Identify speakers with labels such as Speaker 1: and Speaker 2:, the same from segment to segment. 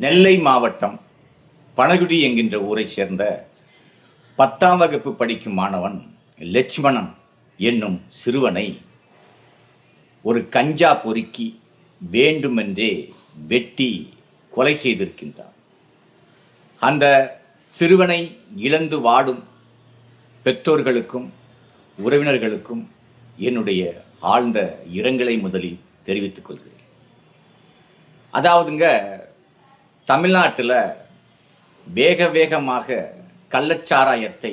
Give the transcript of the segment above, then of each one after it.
Speaker 1: நெல்லை மாவட்டம் பனகுடி என்கின்ற ஊரை சேர்ந்த பத்தாம் வகுப்பு படிக்கும் மாணவன் லட்சுமணன் என்னும் சிறுவனை ஒரு கஞ்சா பொறுக்கி வேண்டுமென்றே வெட்டி கொலை செய்திருக்கின்றார் அந்த சிறுவனை இழந்து வாடும் பெற்றோர்களுக்கும் உறவினர்களுக்கும் என்னுடைய ஆழ்ந்த இரங்கலை முதலில் தெரிவித்துக் கொள்கிறேன். அதாவதுங்க தமிழ்நாட்டில் வேக வேகமாக கள்ளச்சாராயத்தை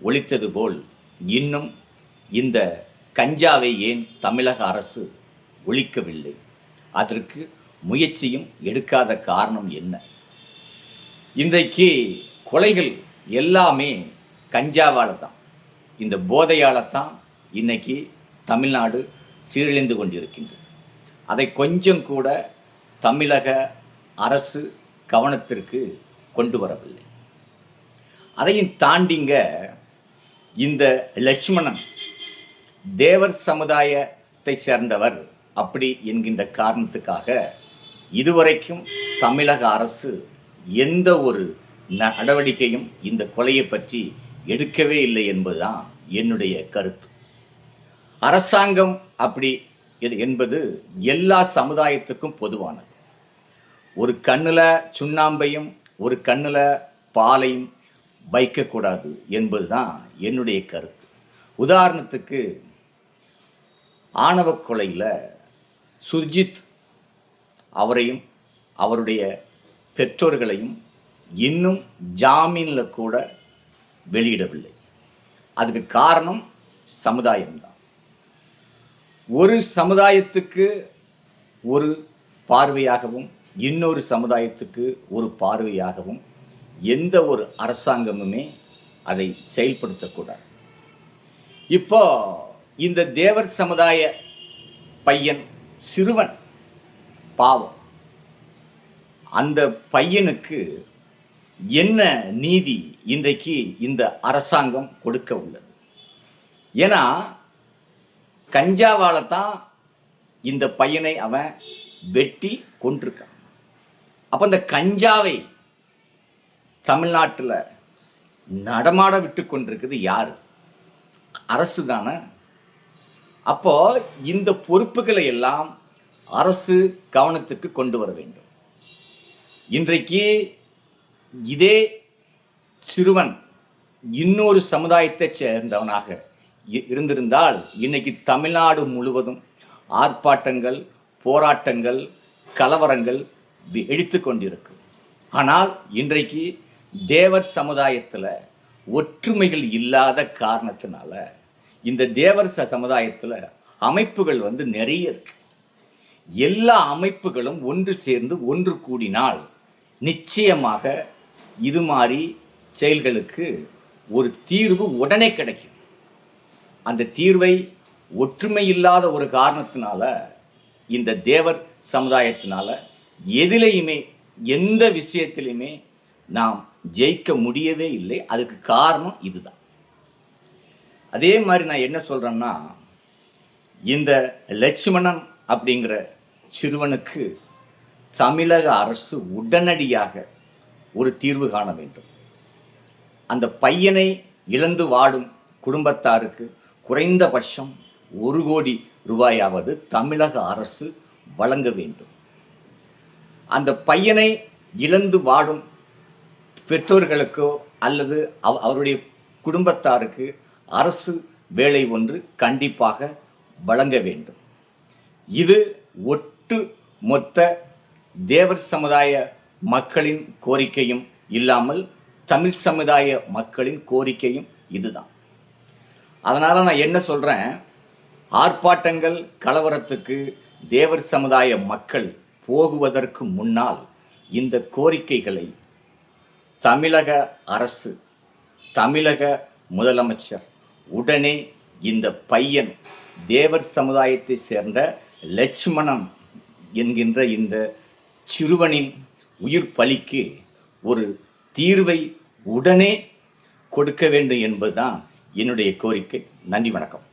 Speaker 1: ஒழித்தது போல் இன்னும் இந்த கஞ்சாவை ஏன் தமிழக அரசு ஒழிக்கவில்லை? அதற்கு முயற்சியும் எடுக்காத காரணம் என்ன? இன்றைக்கு கொலைகள் எல்லாமே கஞ்சாவால் தான் இந்த போதையால் தான் இன்னைக்கு தமிழ்நாடு சீரழிந்து கொண்டிருக்கின்றது. அதை கொஞ்சம் கூட தமிழக அரசு கவனத்திற்கு கொண்டு வரவில்லை. அதையும் தாண்டிங்க இந்த லட்சுமணன் தேவர் சமுதாயத்தை சேர்ந்தவர் அப்படி என்கின்ற காரணத்துக்காக இதுவரைக்கும் தமிழக அரசு எந்த ஒரு நடவடிக்கையும் இந்த கொலையை பற்றி எடுக்கவே இல்லை என்பதுதான் என்னுடைய கருத்து. அரசாங்கம் அப்படி என்பது எல்லா சமுதாயத்துக்கும் பொதுவானது. ஒரு கண்ணில் சுண்ணாம்பையும் ஒரு கண்ணில் பாலையும் வைக்கக்கூடாது என்பது தான் என்னுடைய கருத்து. உதாரணத்துக்கு ஆணவ கொலையில் சுர்ஜித் அவரையும் அவருடைய பெற்றோர்களையும் இன்னும் ஜாமீனில் கூட வெளியிடவில்லை. அதுக்கு காரணம் சமுதாயம்தான். ஒரு சமுதாயத்துக்கு ஒரு பார்வையாகவும் இன்னொரு சமுதாயத்துக்கு ஒரு பார்வையாகவும் எந்த ஒரு அரசாங்கமுமே அதை செயல்படுத்தக்கூடாது. இப்போ இந்த தேவர் சமுதாய பையன் சிறுவன் பாவம். அந்த பையனுக்கு என்ன நீதி இன்றைக்கு இந்த அரசாங்கம் கொடுக்க உள்ளது? ஏன்னா கஞ்சாவால் தான் இந்த பையனை அவன் வெட்டி கொண்டிருக்கான் அப்போ இந்த கஞ்சாவை தமிழ்நாட்டில் நடமாட விட்டு கொண்டிருக்குது யார்? அரசு தானே அப்போ இந்த பொறுப்புகளை எல்லாம் அரசு கவனத்துக்கு கொண்டு வர வேண்டும். இன்றைக்கு இதே சிறுவன் இன்னொரு சமுதாயத்தை சேர்ந்தவனாக இருந்திருந்தால் இன்னைக்கு தமிழ்நாடு முழுவதும் ஆர்ப்பாட்டங்கள் போராட்டங்கள் கலவரங்கள் எடுத்து கொண்டிருக்கும் ஆனால் இன்றைக்கு தேவர் சமுதாயத்தில் ஒற்றுமைகள் இல்லாத காரணத்தினால இந்த தேவர் ச- சமுதாயத்தில் அமைப்புகள் வந்து நிறைய இருக்கு. எல்லா அமைப்புகளும் ஒன்று சேர்ந்து ஒன்று கூடினால் நிச்சயமாக இது மாதிரி செயல்களுக்கு ஒரு தீர்வு உடனே கிடைக்கும். அந்த தீர்வை ஒற்றுமை இல்லாத ஒரு காரணத்தினால இந்த தேவர் சமுதாயத்தினால எதிலையுமே எந்த விஷயத்திலையுமே நாம் ஜெயிக்க முடியவே இல்லை. அதுக்கு காரணம் இதுதான். அதே மாதிரி நான் என்ன சொல்கிறேன்னா இந்த லட்சுமணன் அப்படிங்கிற சிறுவனுக்கு தமிழக அரசு உடனடியாக ஒரு தீர்வு காண வேண்டும். அந்த பையனை இழந்து வாடும் குடும்பத்தாருக்கு குறைந்தபட்சம் ஒரு கோடி ரூபாயாவது தமிழக அரசு வழங்க வேண்டும். அந்த பையனை இழந்து வாடும் பெற்றோர்களுக்கோ அல்லது அவ அவருடைய குடும்பத்தாருக்கு அரசு வேலை ஒன்று கண்டிப்பாக வழங்க வேண்டும். இது ஒட்டு மொத்த தேவர் சமுதாய மக்களின் கோரிக்கையும் இல்லாமல் தமிழ் சமுதாய மக்களின் கோரிக்கையும் இதுதான். அதனால் நான் என்ன சொல்கிறேன் ஆர்ப்பாட்டங்கள் கலவரத்துக்கு தேவர் சமுதாய மக்கள் போகுவதற்கு முன்னால் இந்த கோரிக்கைகளை தமிழக அரசு தமிழக முதலமைச்சர் உடனே இந்த பையன் தேவர் சமுதாயத்தை சேர்ந்த லட்சுமணன் என்கின்ற இந்த சிறுவனின் உயிர் பலிக்கு ஒரு தீர்வை உடனே கொடுக்க வேண்டும் என்பதுதான் என்னுடைய கோரிக்கை. நன்றி வணக்கம்.